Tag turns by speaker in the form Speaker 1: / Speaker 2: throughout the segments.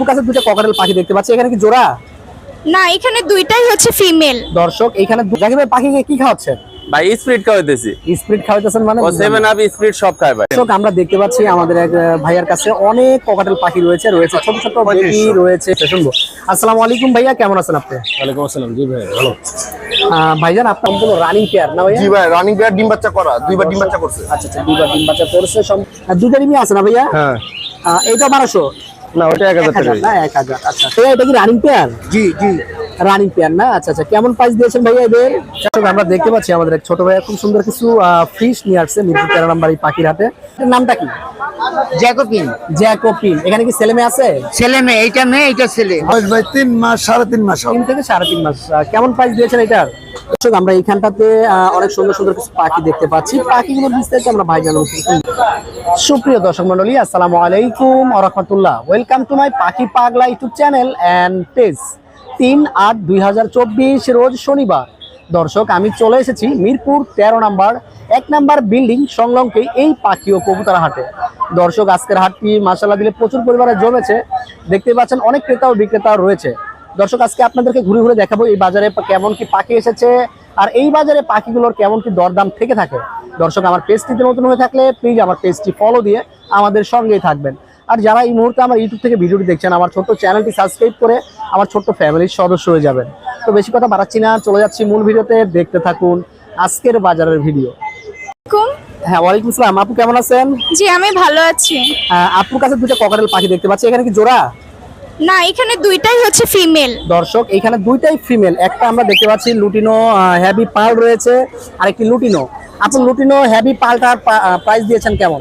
Speaker 1: আপুর কাছে দুটো ককাটেল পাখি দেখতে পাচ্ছি। এখানে কি জোড়া?
Speaker 2: না এখানে দুইটাই হচ্ছে ফিমেল
Speaker 1: দর্শক এখানে জাকির ভাই পাখিকে কি খাওয়াচ্ছেন?
Speaker 3: ভাই স্পিড খাওয়াইতেছি।
Speaker 1: স্পিড খাওয়াইতেছেন মানে
Speaker 3: ও সেভেন আপ স্পিড সব খায় ভাই।
Speaker 1: দর্শক আমরা দেখতে পাচ্ছি আমাদের এক ভাইয়ার কাছে অনেক ককাটেল পাখি রয়েছে রয়েছে ছোট ছোট বেবি রয়েছে। শুনব। আসসালামু আলাইকুম ভাইয়া কেমন আছেন আপনি?
Speaker 4: ওয়ালাইকুম আসসালাম জি ভাই ভালো।
Speaker 1: ভাইজান আপনার সম্পূর্ণ রানিং পেয়ার না ভাইয়া?
Speaker 4: জি ভাই রানিং পেয়ার ডিম বাচ্চা করা দুইবার ডিম বাচ্চা করছে।
Speaker 1: আচ্ছা আচ্ছা দুইবার ডিম বাচ্চা করছে সব আর দুইটা ডিমই আছে না ভাইয়া?
Speaker 4: হ্যাঁ।
Speaker 1: এইটা বারোশো।
Speaker 4: না ওটা এক হাজার টাকা
Speaker 1: এক হাজার আচ্ছা। এটা কি রানিং পেয়ার
Speaker 4: জি জি।
Speaker 1: রানিং পেয়ার না? আচ্ছা আচ্ছা কেমন প্রাইস দিয়েছেন ভাইয়া এদের? আমরা দেখতে পাচ্ছি আমাদের এক ছোট ভাইয়া খুব সুন্দর কিছু ফিশ নিয়ে আসছে মিরপুর তেরো নাম্বার এই পাখির হাতে। নামটা কি?
Speaker 5: জ্যাকোপিন
Speaker 1: জ্যাকোপিন এখানে কি ছেলে মেয়ে আছে?
Speaker 5: ছেলে মেয়ে এইটা মেয়ে এইটা ছেলে।
Speaker 4: ভাই তিন মাস সাড়ে তিন মাস
Speaker 1: তিন থেকে সাড়ে তিন মাস। কেমন প্রাইস দিয়েছেন এটার? দর্শক আমরা এইখানটাতে আহ, অনেক সুন্দর সুন্দর কিছু পাখি দেখতে পাচ্ছি। পাখিগুলোর বিস্তারিত আমরা ভাই জানাব সুপ্রিয় দর্শক মন্ডলী আসসালামু আলাইকুম রহমতুল্লাহ। ওয়েলকাম টু মাই পাখি পাগলা ইউটিউব চ্যানেল অ্যান্ড পেজ তিন আট দুই রোজ শনিবার। দর্শক, আমি চলে এসেছি মিরপুর তেরো নাম্বার, এক নাম্বার বিল্ডিং সংলগ্নকে এই পাখি ও কবুতর হাটে। দর্শক, আজকের হাটটি মাসাল্লাহ দিলে প্রচুর পরিমাণে জমেছে। দেখতে পাচ্ছেন অনেক ক্রেতা ও বিক্রেতাও রয়েছে। দর্শক, আজকে আপনাদেরকে ঘুরে ঘুরে দেখাবো এই বাজারে কেমন কি পাখি এসেছে আর এই বাজারে পাখিগুলোর কেমন কি দরদাম থেকে থাকে। দর্শক, আমার পেজটিতে নতুন হয়ে থাকলে প্লিজ আমার পেজটি ফলো দিয়ে আমাদের সঙ্গেই থাকবেন। আর যারা এই মুহূর্তে আমার ইউটিউব থেকে ভিডিওটি দেখছেন আমার ছোট্ট চ্যানেলটি সাবস্ক্রাইব করে আমার ছোট্ট ফ্যামিলির সদস্য হয়ে যাবেন। তো বেশি কথা বাড়াচ্ছি না চলে যাচ্ছি মূল ভিডিওতে। দেখতে থাকুন আজকের বাজারের ভিডিও। হ্যাঁ ওয়ালাইকুম আসসালাম। আপু কেমন আছেন?
Speaker 2: জি আমি ভালো আছি।
Speaker 1: আপুর কাছে দুটো ককাটেল পাখি দেখতে পাচ্ছি। এখানে কি জোড়া?
Speaker 2: না এখানে দুইটাই হচ্ছে ফিমেল
Speaker 1: দর্শক এখানে দুইটাই ফিমেল একটা আমরা দেখতে পাচ্ছি লুটিনো হ্যাভি পাল রয়েছে আর একটি লুটিনো। আপনি লুটিনো হ্যাভি পালটার প্রাইস দিয়েছেন কেমন?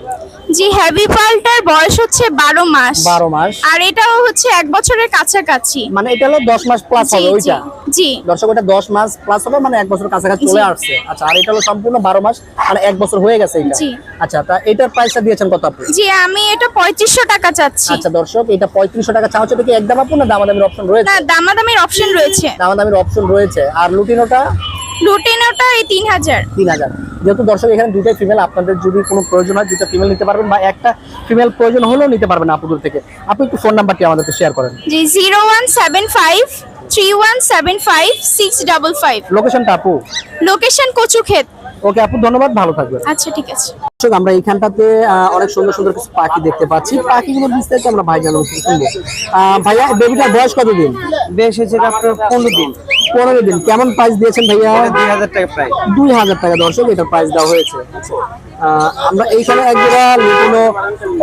Speaker 2: জি হ্যাভি পাল্টার বয়স হচ্ছে বারো মাস।
Speaker 1: বারো মাস।
Speaker 2: আর এটাও হচ্ছে এক বছরের কাছাকাছি।
Speaker 1: মানে এটা হলো দশ মাস প্লাস হবে ওইটা।
Speaker 2: জি।
Speaker 1: দর্শক ওটা দশ মাস প্লাস হবে মানে এক বছর কাছাকাছি চলে আসছে। আচ্ছা আর এটা হলো সম্পূর্ণ বারো মাস মানে এক বছর হয়ে গেছে এটা।
Speaker 2: জি।
Speaker 1: আচ্ছা তা এটার প্রাইসটা দিয়েছেন কত আপনি?
Speaker 2: জি আমি এটা পঁয়ত্রিশশো টাকা চাচ্ছি।
Speaker 1: আচ্ছা দর্শক এটা পঁয়ত্রিশশো টাকা চাওয়া হচ্ছে এটা কি একদম আপু না দামাদামির অপশন রয়েছে?
Speaker 2: না দামাদামির অপশন রয়েছে।
Speaker 1: দামাদামির অপশন রয়েছে। আর লুটিনোটা?
Speaker 2: লুটেনোটা এই তিন হাজার।
Speaker 1: তিন হাজার। যেহেতু দর্শক এখানে দুটাই ফিমেল আপনাদের যদি কোনো প্রয়োজন হয় দুটা ফিমেল নিতে পারবেন বা একটা ফিমেল প্রয়োজন হলেও নিতে পারবেন আপুদের থেকে। আপনি একটু ফোন নাম্বারটি আমাদেরকে শেয়ার করেন।
Speaker 2: জি zero one seven five three one seven five six double five.
Speaker 1: লোকেশনটা আপু।
Speaker 2: লোকেশন কচুক্ষেত।
Speaker 1: ওকে আপু ধন্যবাদ ভালো থাকবেন।
Speaker 2: আচ্ছা ঠিক আছে।
Speaker 1: দর্শক আমরা এইখানটাতে অনেক সুন্দর সুন্দর কিছু পাখি দেখতে পাচ্ছি। পাখিগুলোর বিস্তারিত আমরা ভাই জানাব শুনব। আহ, ভাইয়া বেবিটার বয়স কতদিন?
Speaker 5: বেশ হয়েছে আপনার পনেরো দিন।
Speaker 1: পনেরো দিন। কেমন প্রাইস দিয়েছেন ভাইয়া?
Speaker 5: দুই হাজার টাকা প্রায়
Speaker 1: দুই হাজার টাকা দর্শক এটার প্রাইস দেওয়া হয়েছে। আমরা এইখানে একজোড়া লুটিনো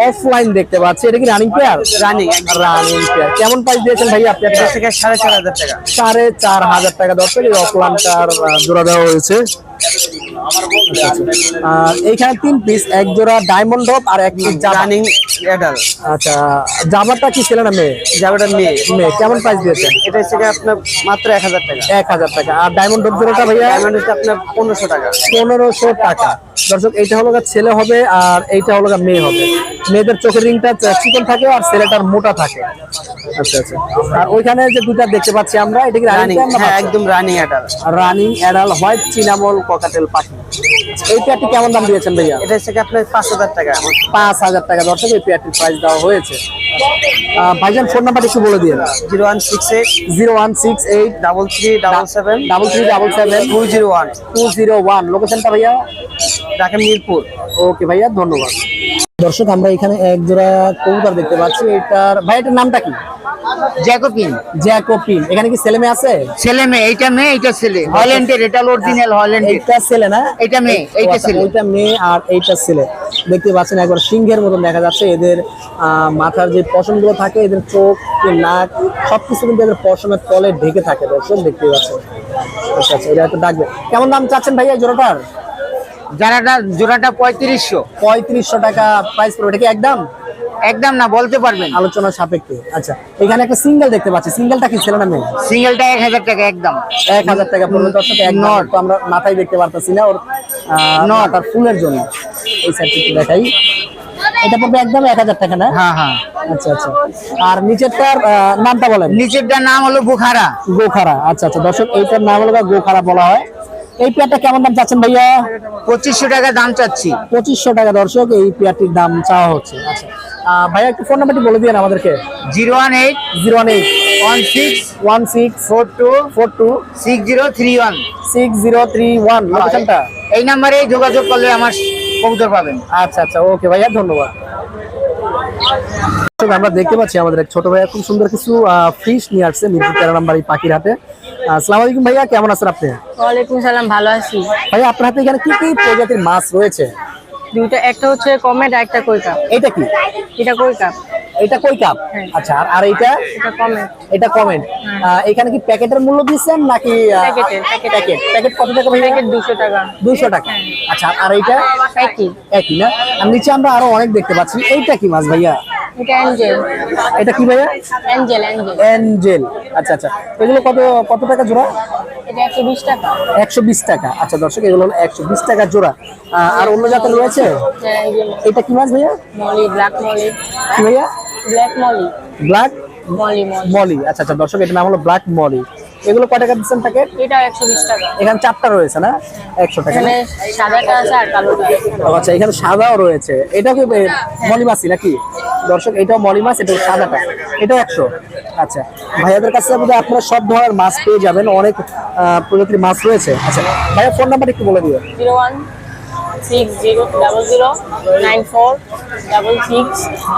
Speaker 1: অফলাইন দেখতে পাচ্ছি। এটা কি running pair
Speaker 5: running
Speaker 1: running pair কেমন প্রাইস দিয়েছেন ভাইয়া আপনি? একটা?
Speaker 5: থেকে সাড়ে চার হাজার টাকা।
Speaker 1: সাড়ে চার হাজার টাকা দর্শক এই অফলাইনটার জোড়া দেওয়া হয়েছে। আচ্ছা, আচ্ছা। এইখানে তিন পিস এক জোড়া ডায়মন্ড ড্রপ আর এক পিস
Speaker 5: রানিং অ্যাডাল
Speaker 1: আচ্ছা জামাটা কি ছিল না মেয়ে?
Speaker 5: যাবেটা মেয়ে।
Speaker 1: মেয়ে কেমন প্রাইস দিয়েছেন
Speaker 5: এটা হচ্ছে আপনার মাত্র এক হাজার টাকা।
Speaker 1: এক হাজার টাকা। আর ডায়মন্ড ড্রপ জোড়াটা ভাইয়া?
Speaker 5: ডায়মন্ড হচ্ছে আপনার পনেরোশো টাকা।
Speaker 1: পনেরোশো টাকা। দর্শক এইটা হলো ছেলে হবে আর এইটা হলো মেয়ে হবে। মেয়েদের চোখের রিংটা চিকন থাকে আর ছেলেটার মোটা থাকে। আচ্ছা আচ্ছা। আর ওইখানে যে দুটা দেখতে পাচ্ছি আমরা এটা কি
Speaker 5: রানিং হ্যাঁ একদম running adult
Speaker 1: running adult white cinnamon cockatiel পাখি এইটা কেমন দাম দিয়েছেন ভাইয়া?
Speaker 5: এটা আপনার পাঁচ হাজার টাকা?
Speaker 1: পাঁচ হাজার টাকা দর্শক এই পেয়ারটির প্রাইস দেওয়া হয়েছে। আহ, ভাইজান ফোন নাম্বারটা একটু বলে দিয়ে
Speaker 5: zero one six eight
Speaker 1: zero one six eight
Speaker 5: double three double seven
Speaker 1: double three double seven
Speaker 5: two zero one.
Speaker 1: Two zero one. লোকেশনটা ভাইয়া?
Speaker 5: ঢাকা মিরপুর।
Speaker 1: ওকে ভাইয়া ধন্যবাদ। দর্শক আমরা এখানে এক জোড়া কবুতর দেখতে পাচ্ছি। এটার ভাই এটার নামটা কি?
Speaker 5: জ্যাকোপিন।
Speaker 1: জ্যাকোপিন। এখানে কি ছেলে মেয়ে আছে?
Speaker 5: ছেলে মেয়ে এইটা মেয়ে এইটা ছেলে। হল্যান্ডের এটা অরিজিনাল
Speaker 1: এইটা ছেলে না?
Speaker 5: এইটা মেয়ে, এইটা
Speaker 1: আচ্ছা,
Speaker 5: ছেলে।
Speaker 1: মেয়ে আর এইটা ছেলে। দেখতে পাচ্ছেন একবার সিংহের মতন দেখা যাচ্ছে। এদের আহ, মাথার যে পশমগুলো থাকে এদের চোখ নাক সবকিছু কিন্তু এদের পশমের তলে ঢেকে থাকে দর্শক দেখতে পাচ্ছেন। আচ্ছা আচ্ছা এটা একটু ডাকবে। কেমন দাম চাচ্ছেন ভাইয়া জোড়াটার?
Speaker 5: যারাটা জোড়াটা পঁয়ত্রিশশো।
Speaker 1: পঁয়ত্রিশশো টাকা প্রাইস পড়বে। এটা কি একদম?
Speaker 5: একদম না বলতে পারবেন।
Speaker 1: আলোচনার সাপেক্ষে। আচ্ছা এখানে একটা সিঙ্গেল দেখতে পাচ্ছি। সিঙ্গেলটা কি ছেলে না মেয়ে?
Speaker 5: সিঙ্গেলটা এক হাজার টাকা একদম।
Speaker 1: এক হাজার টাকা পড়বে দর্শক এক নট তো আমরা মাথায় দেখতে পারতেছি না ওর নট আর ফুলের জন্য। এই সাইডটা দেখাই। এটা পড়বে একদম এক হাজার টাকা না?
Speaker 5: হ্যাঁ হ্যাঁ।
Speaker 1: আচ্ছা আচ্ছা। আর নিচেরটার নামটা বলেন।
Speaker 5: নিচেরটার নাম হলো বুখারা
Speaker 1: গোখারা। আচ্ছা আচ্ছা। দর্শক এইটার নাম হলো গোখারা বলা হয়। এই পেয়ারটা কেমন দাম চাচ্ছেন ভাইয়া?
Speaker 5: পঁচিশশো টাকা দাম চাচ্ছি।
Speaker 1: পঁচিশশো টাকা দর্শক এই পেয়ারটির দাম চাওয়া হচ্ছে। আচ্ছা ভাইয়া একটু ফোন নাম্বারটি বলে দিন আমাদেরকে।
Speaker 5: Zero one eight
Speaker 1: zero one eight
Speaker 5: one six
Speaker 1: one six
Speaker 5: four two
Speaker 1: four two
Speaker 5: six zero three one.
Speaker 1: Six zero three one. লোকেশনটা?
Speaker 5: এই নাম্বারে যোগাযোগ করলে আমার কবুতর পাবেন।
Speaker 1: আচ্ছা আচ্ছা ওকে ভাইয়া ধন্যবাদ। আমরা দেখতে পাচ্ছি আমাদের এক ছোট ভাইয়া খুব সুন্দর কিছু ফিশ নিয়ে আসছে মিরপুর তেরো নাম্বার এই পাখির হাতে। আসসালামু আলাইকুম ভাইয়া কেমন আছেন আপনি?
Speaker 6: ওয়ালাইকুম সালাম ভালো আছি।
Speaker 1: ভাইয়া আপনার হাতে এখানে কি কি প্রজাতির মাছ রয়েছে?
Speaker 6: দুইটা একটা হচ্ছে কমেট আর একটা কই কাপ।
Speaker 1: এটা কি?
Speaker 6: এটা কই কাপ।
Speaker 1: এটা কই কাপ?
Speaker 6: হ্যাঁ।
Speaker 1: আচ্ছা আর- আর এটা
Speaker 6: এটা কমেট
Speaker 1: এটা কমেন্ট এখানে কি প্যাকেটের মূল্য দিচ্ছেন নাকি
Speaker 6: প্যাকেটের, প্যাকেট।
Speaker 1: প্যাকেট। প্যাকেট কত টাকা ভাইয়া?
Speaker 6: প্যাকেট দুশো টাকা।
Speaker 1: দুইশো টাকা। আচ্ছা আর এটা
Speaker 6: একই।
Speaker 1: একই না? আর নিচে আমরা আরও অনেক দেখতে পাচ্ছি। এইটা কি মাছ ভাইয়া?
Speaker 6: এটা অ্যাঞ্জেল
Speaker 1: এটা কি ভাইয়া?
Speaker 6: অ্যাঞ্জেল অ্যাঞ্জেল
Speaker 1: অ্যাঞ্জেল আচ্ছা আচ্ছা। এগুলো কত কত টাকা জোড়া?
Speaker 6: এটা একশো বিশ টাকা।
Speaker 1: একশো বিশ টাকা। আচ্ছা দর্শক এগুলো হলো একশো বিশ টাকা জোড়া। আর অন্য জাতের রয়েছে? এটা কি মাছ ভাইয়া?
Speaker 6: মলি ব্ল্যাক মলি
Speaker 1: ভাইয়া?
Speaker 6: Black molly
Speaker 1: black
Speaker 6: molly molly
Speaker 1: আচ্ছা আচ্ছা দর্শক নাম হলো ব্ল্যাক মলি এগুলো কয় টাকা দিচ্ছেন প্যাকেট?
Speaker 6: এটা একশো বিশ টাকা।
Speaker 1: এখানে চারটা রয়েছে না? একশো টাকা।
Speaker 6: এখানে সাদাটা আছে আর কালোটা আছে
Speaker 1: আচ্ছা এখানে সাদাও রয়েছে। এটা কি মলিমাছি নাকি? দর্শক এটাও মলি মাছ এটা সাদাটা। এটাও একশো। আচ্ছা ভাইয়াদের কাছে আপনি আপনারা সব ধরনের মাছ পেয়ে যাবেন। অনেক প্রজাতির মাছ রয়েছে। আচ্ছা ভাইয়া ফোন নাম্বার একটু বলে দিও।
Speaker 6: Zero one six zero double zero nine four double six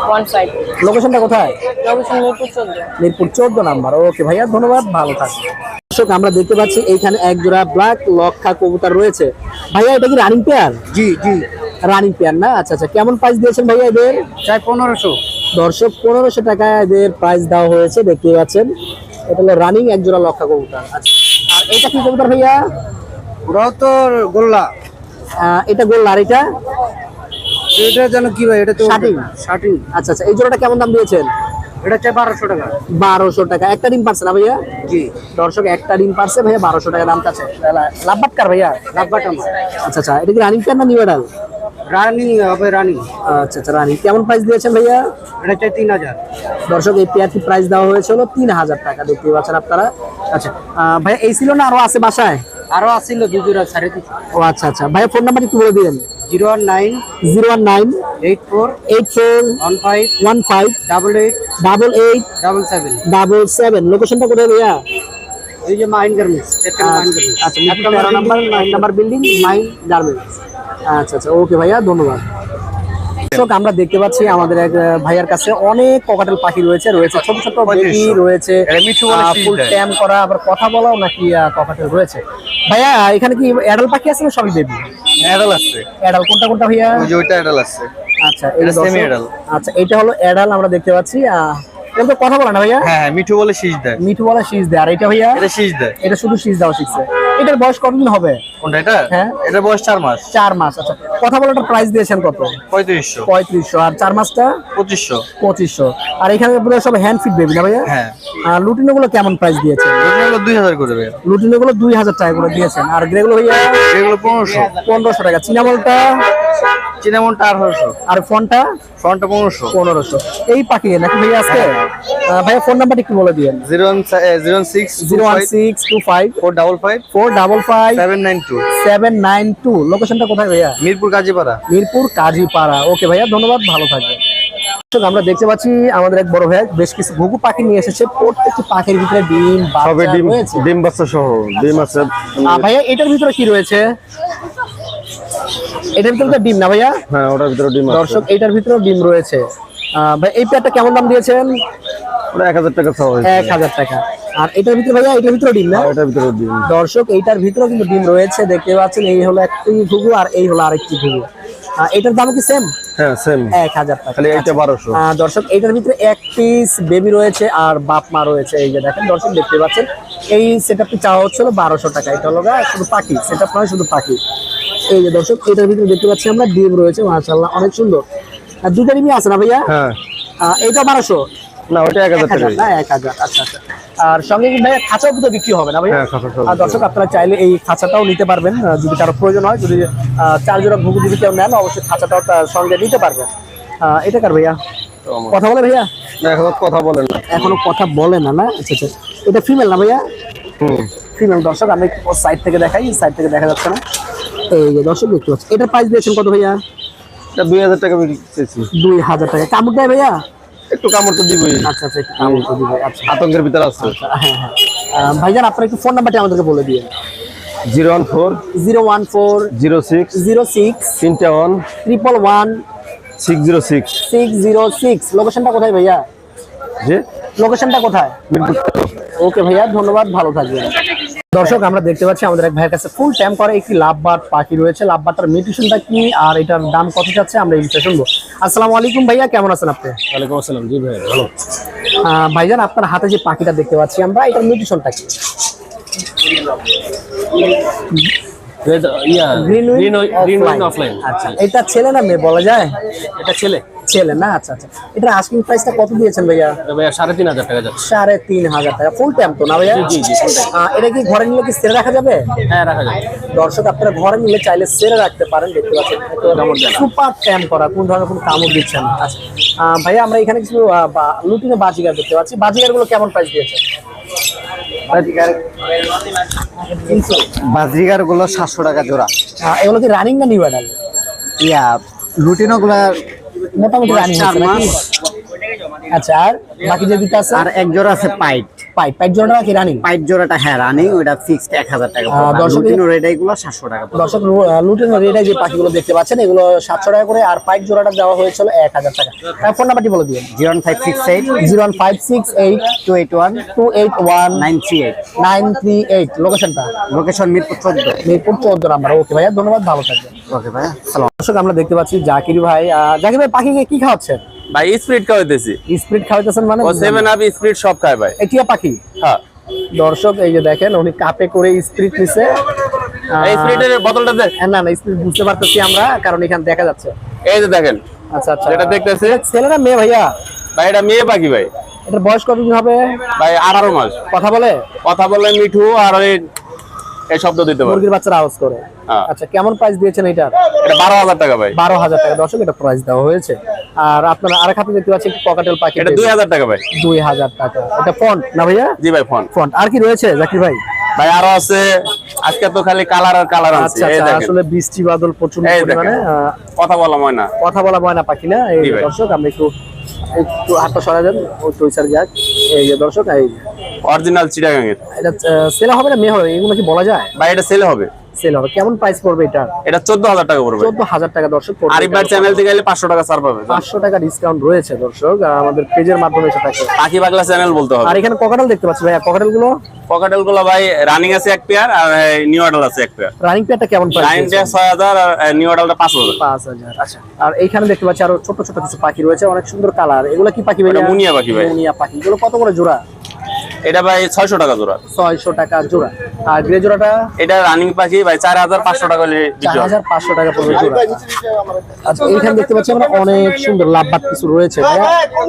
Speaker 6: one five
Speaker 1: লোকেশনটা কোথায়?
Speaker 6: লোকেশন মিরপুর চোদ্দ।
Speaker 1: মিরপুর চোদ্দ নাম্বার। ওকে ভাইয়া ধন্যবাদ ভালো থাকবে দর্শক আমরা দেখতে পাচ্ছি এইখানে এক জোড়া ব্ল্যাক লক্ষা কবুতর রয়েছে। ভাইয়া এটা কি রানিং পেয়ার
Speaker 5: জি জি।
Speaker 1: রানিং পেয়ার না? আচ্ছা আচ্ছা কেমন প্রাইস দিয়েছেন ভাইয়া এদের?
Speaker 5: চাই পনেরোশো।
Speaker 1: দর্শক পনেরোশো টাকা এদের প্রাইস দেওয়া হয়েছে দেখতে পাচ্ছেন। এটা হলো রানিং এক জোড়া লক্ষা কবুতর। আচ্ছা আর এটা কি কবুতর ভাইয়া?
Speaker 5: ওরাও তো গোল্লা।
Speaker 1: এটা গোল আর এটা?
Speaker 5: এটা যেন কি ভাই এটা তো
Speaker 1: শার্টিং
Speaker 5: শার্টিং
Speaker 1: আচ্ছা আচ্ছা এই জোড়াটা কেমন দাম দিয়েছেন?
Speaker 5: এটা চাই বারোশো টাকা।
Speaker 1: বারোশো টাকা। একটা ডিম পারছে না ভাইয়া?
Speaker 5: জি।
Speaker 1: দর্শক একটা ডিম পারছে ভাইয়া বারোশো টাকা দাম চাচ্ছে। লাভবাট কার ভাইয়া?
Speaker 5: লাভবাট
Speaker 1: আচ্ছা আচ্ছা এটা কি রানিং পেয়ার না নিউ এডাল
Speaker 5: রানি হবে রানি।
Speaker 1: আচ্ছা আচ্ছা রানিং। কেমন প্রাইস দিয়েছেন ভাইয়া?
Speaker 5: এটা চাই তিন হাজার।
Speaker 1: দর্শক এই পেয়ারটি প্রাইস দেওয়া হয়েছে হলো তিন হাজার টাকা। দেখতে পাচ্ছেন আপনারা। আচ্ছা ভাইয়া এই ছিল না আরও আছে বাসায়?
Speaker 5: আরও আসছিল দুজোড়া সাড়ে তিনশো
Speaker 1: ও আচ্ছা আচ্ছা। ভাইয়া ফোন নাম্বার একটু বলে দিবেন?
Speaker 5: Zero one nine
Speaker 1: zero one nine
Speaker 5: eight four
Speaker 1: eight four
Speaker 5: one five
Speaker 1: one five
Speaker 5: double eight
Speaker 1: double eight
Speaker 5: double seven.
Speaker 1: Double seven. লোকেশনটা কোথায় ভাইয়া?
Speaker 5: এই যে মাইন গার্মেন্টস
Speaker 1: আচ্ছা number number building Mine Garments. আচ্ছা আচ্ছা ওকে ভাইয়া ধন্যবাদ। দর্শক আমরা দেখতে পাচ্ছি আমাদের এক ভাইয়ার কাছে অনেক ককাটেল পাখি রয়েছে রয়েছে ছোট ছোট বেবি রয়েছে ফুল ট্যাম করা আবার কথা বলাও নাকি ককাটেল রয়েছে। ভাইয়া এখানে কি অ্যাডাল পাখি আছে না সবই বেবি
Speaker 3: অ্যাডাল আছে।
Speaker 1: অ্যাডাল কোনটা কোনটা ভাইয়া?
Speaker 3: ওই যে ওইটা অ্যাডাল আছে।
Speaker 1: আচ্ছা
Speaker 3: এটা semi adult।
Speaker 1: আচ্ছা এটা হলো অ্যাডাল আমরা দেখতে পাচ্ছি আহ, তো কথা বলে না ভাইয়া?
Speaker 3: হ্যাঁ হ্যাঁ মিঠু বলে শীষ দেয়।
Speaker 1: মিঠু বলা শীষ দেয় আর এটা ভাইয়া?
Speaker 3: এটা শীষ দেয়।
Speaker 1: এটা শুধু শীষ দেওয়া শিখছে। এটার বয়স কতদিন হবে?
Speaker 3: কোনটা এটা?
Speaker 1: হ্যাঁ।
Speaker 3: এটার বয়স চার মাস।
Speaker 1: চার মাস আচ্ছা। কথা বলাটার প্রাইস দিয়েছেন কত?
Speaker 3: পঁয়ত্রিশশো।
Speaker 1: পঁয়ত্রিশশো। আর চার মাসটা?
Speaker 3: পঁচিশশো।
Speaker 1: পঁচিশশো। আর এখানে পুরো সব হ্যান্ড ফিট বেবি না ভাইয়া?
Speaker 3: হ্যাঁ।
Speaker 1: আর লুটিনো গুলো কেমন প্রাইস দিয়েছেন?
Speaker 3: লুটিনো দুই হাজার করে
Speaker 1: লুটিনো গুলো দুই হাজার টাকা করে দিয়েছেন। আর গ্রেগুলো ভাইয়া?
Speaker 3: এগুলো পনেরোশো।
Speaker 1: পনেরোশো টাকা। চিনামলটা
Speaker 3: চিনামনটা আঠারোশো।
Speaker 1: আর ফোনটা?
Speaker 3: পনেরোশো।
Speaker 1: পনেরোশো। এই পাখি নাকি আজকে? আহ, ভাইয়া ফোন নাম্বারটা একটু বলে
Speaker 3: zero one zero six
Speaker 1: zero one six two five
Speaker 3: four double five
Speaker 1: four double five
Speaker 3: seven nine two.
Speaker 1: Seven nine two. লোকেশনটা কোথায় ভাইয়া?
Speaker 3: মিরপুর কাজীপাড়া।
Speaker 1: মিরপুর কাজীপাড়া। ওকে ভাইয়া ধন্যবাদ ভালো থাকবেন। দর্শক, আমরা দেখতে পাচ্ছি আমাদের এক বড় ভাই বেশ কিছু ঘুঘু পাখি নিয়ে এসেছে। প্রত্যেকটি পাখির ভিতরে ডিম
Speaker 4: ডিম ডিম বাচ্চা সহ ডিম আছে।
Speaker 1: ভাইয়া এটার ভিতরে কি রয়েছে? এটার ভিতরে তো ডিম না ভাইয়া?
Speaker 4: হ্যাঁ ওটার ভিতরে ডিম আছে।
Speaker 1: দর্শক এটার ভিতরে ডিম রয়েছে। ভাই এই পেয়ারটা কেমন দাম দিয়েছেন?
Speaker 4: ওটা এক হাজার টাকা খাওয়া হয়েছে।
Speaker 1: এক হাজার টাকা। আর এটার ভিতরে ভাইয়া এটার ভিতরে ডিম না?
Speaker 4: এটার ভিতরে ডিম।
Speaker 1: দর্শক এইটার ভিতরে কিন্তু ডিম রয়েছে দেখতে পাচ্ছেন এই হলো একটি ঘুঘু আর এই হলো আরেকটি ঘুঘু। এটার দাম কি সেম
Speaker 4: হ্যাঁ সেম
Speaker 1: এক হাজার টাকা।
Speaker 4: খালি এইটা বারোশো।
Speaker 1: আহ, দর্শক এইটার ভিতরে এক পিস বেবি রয়েছে আর বাপ মা রয়েছে এই যে দেখেন দর্শক দেখতে পাচ্ছেন। এই সেট আপটি চাওয়া হচ্ছিল বারোশো টাকা। এটা হলো শুধু পাখি সেট আপ নয় শুধু পাখি। এই যে দর্শক এটার ভিতরে দেখতে পাচ্ছি আমরা ডিম রয়েছে মাশাল্লাহ অনেক সুন্দর। আর দুটা ডিমই আছে না ভাইয়া?
Speaker 4: হ্যাঁ।
Speaker 1: এইটা বারোশো?
Speaker 4: না ওটা এক হাজার টাকা
Speaker 1: না এক হাজার আচ্ছা আচ্ছা। আর সঙ্গে কি ভাইয়া খাঁচাও তো বিক্রি হবে না ভাইয়া?
Speaker 4: হ্যাঁ,
Speaker 1: আর দর্শক আপনারা চাইলে এই খাঁচাটাও নিতে পারবেন যদি কারও প্রয়োজন হয় যদি চার জোড়া ঘুঘু যদি কেউ নেন অবশ্যই খাঁচাটাও তার সঙ্গে নিতে পারবেন। আহ, এটা কার ভাইয়া? কথা বলে ভাইয়া?
Speaker 4: না এখন কথা বলেন না।
Speaker 1: এখনও কথা বলে না না? আচ্ছা আচ্ছা। এটা ফিমেল না ভাইয়া?
Speaker 4: হুম।
Speaker 1: ফিমেল দর্শক আমি সাইড থেকে দেখাই সাইড থেকে দেখা যাচ্ছে না। এই যে দর্শক দেখতে পাচ্ছি এটার প্রাইস দিয়েছেন কত ভাইয়া?
Speaker 4: এটা দুই হাজার টাকা বিক্রি
Speaker 1: দুই হাজার টাকা। কামড় দেয় ভাইয়া?
Speaker 4: একটু কামড় তো দিবই।
Speaker 1: আচ্ছা আচ্ছা কামড় তো দিবে আচ্ছা।
Speaker 4: আতঙ্কের ভিতরে আছে।
Speaker 1: হ্যাঁ হ্যাঁ। ভাইজান আপনার একটু ফোন নাম্বারটি আমাদেরকে বলে দিয়ে
Speaker 4: zero one four
Speaker 1: zero one four
Speaker 4: zero six
Speaker 1: zero six
Speaker 4: তিনটা one
Speaker 1: triple one
Speaker 4: six zero six.
Speaker 1: Six zero six. লোকেশনটা কোথায় ভাইয়া?
Speaker 4: যে
Speaker 1: লোকেশনটা কোথায়? ওকে ভাইয়া ধন্যবাদ ভালো থাকবেন। দর্শক আমরা দেখতে পাচ্ছি আমাদের এক ভাইয়ের কাছে ফুল ট্যাম করা একটি লাভবাট পাখি রয়েছে। লাভবাটটার মিউটেশনটা কি আর এটার দাম কত যাচ্ছে আমরা এই বিষয়ে শুনব। আসসালামু আলাইকুম ভাইয়া কেমন আছেন আপনি?
Speaker 4: ওয়ালাইকুম আসসালাম। জি ভাই ভালো।
Speaker 1: ভাইজান আপনার হাতে যে পাখিটা দেখতে পাচ্ছি আমরা এটার মিউটেশনটা কি? এটা ছেলে না মেয়ে বলা যায়?
Speaker 4: এটা ছেলে।
Speaker 1: ছেলে না? আচ্ছা আচ্ছা। এটার আস্কিং প্রাইসটা কত দিয়েছেন ভাইয়া?
Speaker 4: ভাইয়া সাড়ে তিন হাজার টাকা যাচ্ছে।
Speaker 1: সাড়ে তিন হাজার টাকা। ফুল ট্যাম তো না ভাইয়া?
Speaker 4: জি, জি,
Speaker 1: এটা কি ঘরে নিলে কি সেরে রাখা যাবে?
Speaker 4: হ্যাঁ রাখা যায়
Speaker 1: দর্শক আপনারা ঘরে নিলে চাইলে সেরে রাখতে পারেন দেখতে পাচ্ছেন। সুপার ট্যাম করা কোন ধরনের কোনো কামড় দিচ্ছে না আচ্ছা আহ, ভাইয়া আমরা এখানে কিছু বা- লুটিনে বাজিগার দেখতে পাচ্ছি। বাজিগারগুলো কেমন প্রাইস দিয়েছে?
Speaker 5: বাজরিগারগুলো সাতশো টাকা জোড়া।
Speaker 1: আহ, এগুলো কি রানিং না নিউ অ্যাডাল
Speaker 5: ইয়া লুটিনো গুলা
Speaker 1: মোটামুটি রানিং
Speaker 5: চার মাস।
Speaker 1: আচ্ছা আর বাকি যে দুটো আছে?
Speaker 5: আর এক জোড়া আছে পাইট
Speaker 1: পাইপ পাইপ জোড়াটা কি রানিং
Speaker 5: পাইট জোড়াটা হ্যাঁ রানিং ওইটা ফিক্সড এক হাজার টাকা
Speaker 1: আহ, দর্শক-
Speaker 5: লুটিনো রেড এইগুলো টাকা
Speaker 1: দর্শক লুটেন যে পাখিগুলো দেখতে পাচ্ছেন এগুলো সাতশো টাকা করে আর পাইপ জোড়াটা দেওয়া হয়েছিল এক হাজার টাকা। তার ফোন নাম্বারটি বলে দিন লোকেশনটা
Speaker 5: লোকেশন মিরপুর চোদ্দ।
Speaker 1: মিরপুর চৌদ্দ নাম্বার। ওকে ভাইয়া ধন্যবাদ ভালো থাকবেন।
Speaker 5: ওকে ভাই সালাম।
Speaker 1: দর্শক আমরা দেখতে পাচ্ছি জাকির ভাই জাকির ভাই পাখিকে কি খাওয়াচ্ছেন?
Speaker 7: ভাই খাওয়াইতেছি।
Speaker 1: স্প্রিট খাওয়াইতেছেন মানে
Speaker 7: ও সেভেন আপ সব খায় ভাই।
Speaker 1: এটিয়া পাখি?
Speaker 7: হ্যাঁ।
Speaker 1: দর্শক এই যে দেখেন উনি কাপে করে স্প্রিট নিছে।
Speaker 7: এই বোতলটা দেখ
Speaker 1: না না স্প্রিট বুঝতে পারতেছি আমরা কারণ এখানে দেখা যাচ্ছে।
Speaker 7: এই যে দেখেন
Speaker 1: আচ্ছা আচ্ছা।
Speaker 7: যেটা দেখতেছি।
Speaker 1: ছেলে না মেয়ে ভাইয়া?
Speaker 7: ভাই এটা মেয়ে পাখি ভাই।
Speaker 1: এটার বয়স কতদিন হবে?
Speaker 7: ভাই আঠারো মাস।
Speaker 1: কথা বলে?
Speaker 7: কথা বলে মিঠু আর ওই এই শব্দ দিতে পারে।
Speaker 1: মুরগির বাচ্চারা আওয়াজ করে।
Speaker 7: হ্যাঁ।
Speaker 1: আচ্ছা কেমন প্রাইস দিয়েছেন
Speaker 7: এটা বারো হাজার টাকা ভাই।
Speaker 1: বারো হাজার টাকা। দর্শক এটা প্রাইস দেওয়া হয়েছে। আর আপনারা আরেক হাতে দেখতে পাচ্ছি একটি পকেটেল পাখি
Speaker 7: এটা দুই হাজার টাকা ভাই।
Speaker 1: দুই হাজার টাকা। এটা ফন্ট না ভাইয়া?
Speaker 7: জি ভাই ফোন
Speaker 1: ফন্ট আর কি রয়েছে জাকির ভাই?
Speaker 7: ভাই আরও আছে। আজকে তো খালি কালার আর কালার আছে
Speaker 1: আচ্ছা
Speaker 7: এই
Speaker 1: আচ্ছা
Speaker 7: দেখেন।
Speaker 1: আসলে বৃষ্টি বাদল প্রচুর পরিমাণে।
Speaker 7: কথা বলা হয় না।
Speaker 1: কথা বলা ময়না পাখি না। এই দর্শক আমরা একটু একটু হাতটা সরা যান ওই টইসার যাক। এই যে দর্শক এই।
Speaker 7: অরিজিনাল চিটাগাঙের
Speaker 1: এটা সেল হবে না? মেয়ে হবে? এগুলো কি বলা যায়?
Speaker 7: ভাই এটা সেল হবে।
Speaker 1: সেল হবে। কেমন প্রাইস পড়বে এটা?
Speaker 7: এটা চোদ্দ হাজার টাকা পড়বে।
Speaker 1: চোদ্দ হাজার টাকা দর্শক পড়বে।
Speaker 7: আরিফ ভাই চ্যানেল থেকে গেলে পাঁচশো টাকা ছাড় পাবে।
Speaker 1: পাঁচশো টাকা ডিসকাউন্ট রয়েছে দর্শক আমাদের পেজের মাধ্যমে এসে থাকে
Speaker 7: পাখি চ্যানেল বলতে হবে।
Speaker 1: আর এখানে ককাটাল দেখতে পাচ্ছি ককাটালগুলো গুলো
Speaker 7: ভাই রানিং আছে এক পেয়ার আর নিউ অর্ডার আছে এক পেয়ার
Speaker 1: রানিং পেয়ারটা কেমন প্রাইস
Speaker 7: নাইনটা ছয় হাজার আর নিউ অর্ডারটা পাঁচ হাজার
Speaker 1: পাঁচ হাজার আচ্ছা। আর এইখানে দেখতে পাচ্ছি আরও ছোট ছোট কিছু পাখি রয়েছে অনেক সুন্দর কালার এগুলো কি পাখি
Speaker 7: ওটা মুনিয়া পাখি ভাই।
Speaker 1: মুনিয়া পাখি। এগুলো কত করে জোড়া?
Speaker 7: এটা ভাই ছয়শো টাকা জোড়া।
Speaker 1: ছয়শো টাকা জোড়া। আর গ্রে জোড়াটা?
Speaker 7: এটা রানিং পাখি ভাই চার হাজার পাঁচশো টাকা
Speaker 1: চার হাজার পাঁচশো টাকা পড়বে জোড়া। আচ্ছা এইখানে দেখতে পাচ্ছি আমরা অনেক সুন্দর লাভবাদ কিছু রয়েছে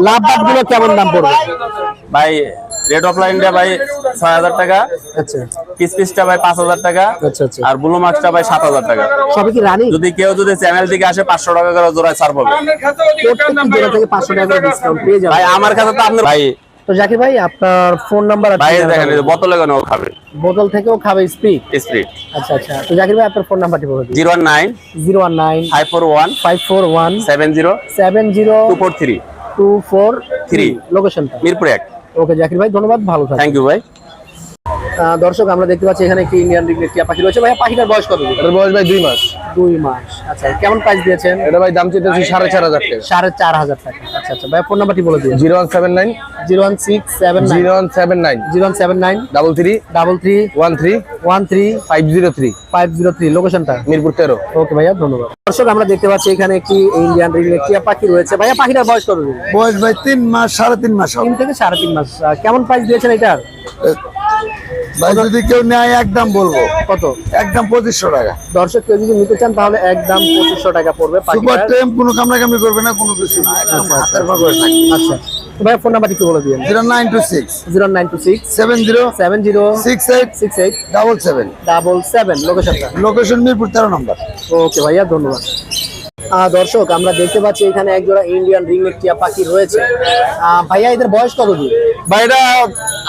Speaker 1: লাভবাদগুলো কেমন দাম পড়বে?
Speaker 7: ভাই রেড অফ লাইনটা ভাই ছয় হাজার টাকা।
Speaker 1: আচ্ছা।
Speaker 7: কিস পিসটা ভাই পাঁচ হাজার টাকা।
Speaker 1: আচ্ছা আচ্ছা।
Speaker 7: আর ব্লু মার্কসটা ভাই সাত হাজার টাকা।
Speaker 1: সবই কি রানিং
Speaker 7: যদি কেউ যদি চ্যানেল থেকে আসে পাঁচশো টাকা করে জোড়ায় ছাড় পাবে।
Speaker 1: প্রত্যেকটি জোড়া থেকে পাঁচশো টাকা ডিসকাউন্ট পেয়ে যাবে।
Speaker 7: ভাই আমার কাছে তো আপনার ভাই
Speaker 1: তো জাকির ভাই আপনার ফোন নাম্বার
Speaker 7: ভাই দেখেন বোতলে কেন ও খাবে।
Speaker 1: বোতল থেকেও খাবে স্পিড
Speaker 7: স্প্রিট
Speaker 1: আচ্ছা আচ্ছা। তো জাকির ভাই আপনার ফোন নাম্বারটি বলে দিন।
Speaker 7: Zero nine
Speaker 1: zero one nine
Speaker 7: five four one
Speaker 1: five four one
Speaker 7: seven zero
Speaker 1: seven zero
Speaker 7: four three
Speaker 1: two four three
Speaker 7: Three।
Speaker 1: লোকেশনটা
Speaker 7: মিরপুর এক।
Speaker 1: ওকে জাকির ভাই ধন্যবাদ ভালো থাকবেন।
Speaker 7: থ্যাংক ইউ ভাই।
Speaker 1: আহ, দর্শক আমরা দেখতে পাচ্ছি এখানে একটি ইন্ডিয়ান রিগনেট টিয়া পাখি রয়েছে। ভাই পাখিটার বয়স কত?
Speaker 4: এটার বয়স ভাই দুই মাস।
Speaker 1: দুই মাস। আচ্ছা কেমন প্রাইস দিয়েছেন?
Speaker 4: এটা ভাই দাম চেয়েছি সাড়ে চার হাজার টাকা।
Speaker 1: সাড়ে চার হাজার টাকা। আচ্ছা আচ্ছা ভাই ফোন নাম্বারটি বলে দিন।
Speaker 4: Zero one seven nine
Speaker 1: zero one six seven nine.
Speaker 4: Zero one seven nine
Speaker 1: zero one seven nine.
Speaker 4: Double three
Speaker 1: double three
Speaker 4: one three
Speaker 1: one three
Speaker 4: five zero three
Speaker 1: five zero three. লোকেশনটা
Speaker 4: মিরপুর তেরো।
Speaker 1: ওকে ভাইয়া ধন্যবাদ। দর্শক আমরা দেখতে পাচ্ছি এখানে একটি ইন্ডিয়ান টিয়া পাখি রয়েছে। ভাইয়া পাখিটার বয়স কত
Speaker 8: বয়স ভাই তিন মাস সাড়ে তিন মাস
Speaker 1: তিন থেকে সাড়ে তিন মাস। কেমন প্রাইস দিয়েছেন এটার?
Speaker 8: ভাই যদি কেউ নেয় একদম বলব।
Speaker 1: কত?
Speaker 8: একদম পঁচিশশো টাকা।
Speaker 1: দর্শক কেউ যদি নিতে চান তাহলে একদম পঁচিশশো টাকা পড়বে
Speaker 8: সুপার টেম কোনো কামড়া কামড়ি করবে না কোনো কিছু না। একদম হাতের পা
Speaker 1: আচ্ছা। ফোন নাম্বারটি একটু বলে
Speaker 8: zero nine two six.
Speaker 1: Zero nine two six.
Speaker 8: Seven zero
Speaker 1: seven zero
Speaker 8: six eight
Speaker 1: six eight
Speaker 8: double seven.
Speaker 1: Double seven. লোকেশনটা
Speaker 8: লোকেশন মিরপুর তেরো নম্বর।
Speaker 1: ওকে ভাইয়া ধন্যবাদ। দর্শক আমরা দেখতে পাচ্ছি এখানে একজোড়া ইন্ডিয়ান রিংনেক টিয়া পাখি রয়েছে। ভাইয়া এদের বয়স কত দিন
Speaker 4: ভাই এটা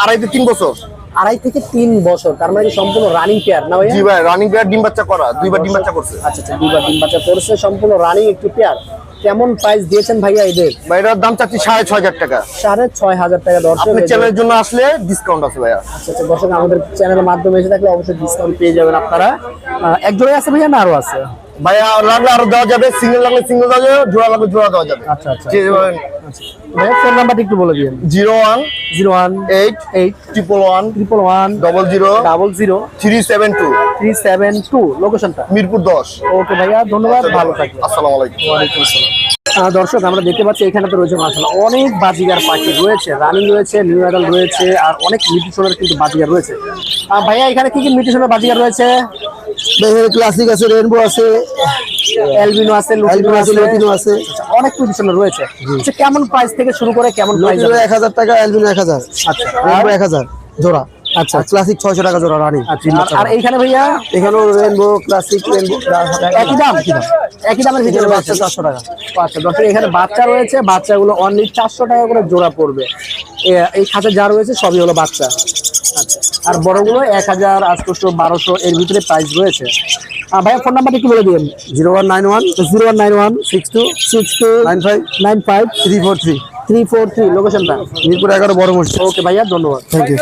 Speaker 4: আড়াই থেকে তিন বছর।
Speaker 1: আড়াই থেকে তিন বছর তার মানে সম্পূর্ণ রানিং পেয়ার না ভাইয়া?
Speaker 9: জি ভাই রানিং পেয়ার ডিম বাচ্চা করা দুইবার ডিম বাচ্চা করছে।
Speaker 1: আচ্ছা আচ্ছা দুইবার ডিম বাচ্চা করছে সম্পূর্ণ রানিং একটু পেয়ার কেমন প্রাইস দিয়েছেন ভাইয়া এদের?
Speaker 9: ভাই এটার দাম চাচ্ছি সাড়ে ছয় হাজার টাকা।
Speaker 1: সাড়ে ছয় হাজার টাকা দর্শক
Speaker 9: আপনার চ্যানেলের জন্য আসলে ডিসকাউন্ট আছে ভাইয়া।
Speaker 1: আচ্ছা আচ্ছা দর্শক আমাদের চ্যানেলের মাধ্যমে এসে থাকলে অবশ্যই ডিসকাউন্ট পেয়ে যাবেন আপনারা। এক জোড়াই আছে ভাইয়া না আরও আছে?
Speaker 9: ভাইয়া লাগলে আরও দেওয়া যাবে সিঙ্গেল লাগলে সিঙ্গেল দেওয়া যাবে জোড়া লাগলে জোড়া দেওয়া যাবে।
Speaker 1: আচ্ছা আচ্ছা। ফোন নাম্বারটা একটু বলে দিন
Speaker 9: zero one
Speaker 1: zero one
Speaker 9: eight
Speaker 1: eight
Speaker 9: triple one
Speaker 1: triple one
Speaker 9: double zero
Speaker 1: double zero
Speaker 9: three seven two
Speaker 1: three seven two. লোকেশনটা
Speaker 9: মিরপুর দশ।
Speaker 1: ওকে ভাইয়া ধন্যবাদ ভালো থাকবেন।
Speaker 9: আসসালামু আলাইকুম।
Speaker 1: আহ, দর্শক আমরা দেখতে পাচ্ছি এখানে তো রয়েছে মাসাল অনেক বাজিগার পাখি রয়েছে রানিং রয়েছে নিউ অ্যাডাল রয়েছে আর অনেক মিটিশনের কিন্তু বাজিগার রয়েছে। ভাইয়া এখানে কি কি মিটিশনের বাজিগার রয়েছে?
Speaker 8: ক্লাসিক আছে রেনবো আছে
Speaker 1: এলবিনো আছে লুটিনো আছে লুটিনো আছে। অনেক মিটিশনের রয়েছে। আচ্ছা, কেমন প্রাইস থেকে শুরু করে কেমন প্রাইস
Speaker 8: এক হাজার টাকা এলবিনো এক হাজার।
Speaker 1: আচ্ছা
Speaker 8: রেনবো এক হাজার জোড়া।
Speaker 1: আচ্ছা।
Speaker 8: ক্লাসিক ছয়শো টাকা জোড়া রানি
Speaker 1: আচ্ছা আর- আর এইখানে ভাইয়া?
Speaker 8: এখানেও রেনবো ক্লাসিক রেনবো
Speaker 1: একই দাম? একই দামের ভিতরে বাচ্চা চারশো টাকা। আচ্ছা দর্শক এখানে বাচ্চা রয়েছে বাচ্চাগুলো অনলি চারশো টাকা করে জোড়া পড়বে। এই খাঁচা যা রয়েছে সবই হলো বাচ্চা। আচ্ছা। আর বড়গুলো এক হাজার আটশোশো বারোশো এর ভিতরে প্রাইস রয়েছে। আর ভাইয়া ফোন নাম্বারটা কি বলে দিন
Speaker 8: zero one nine one
Speaker 1: zero one nine one
Speaker 8: six two
Speaker 1: six two
Speaker 8: nine five
Speaker 1: nine five
Speaker 8: three four three.
Speaker 1: Three four three লোকেশনটা
Speaker 8: মিরপুর এগারো বড় মসজিদ।
Speaker 1: ওকে ভাইয়া ধন্যবাদ।
Speaker 8: Thank you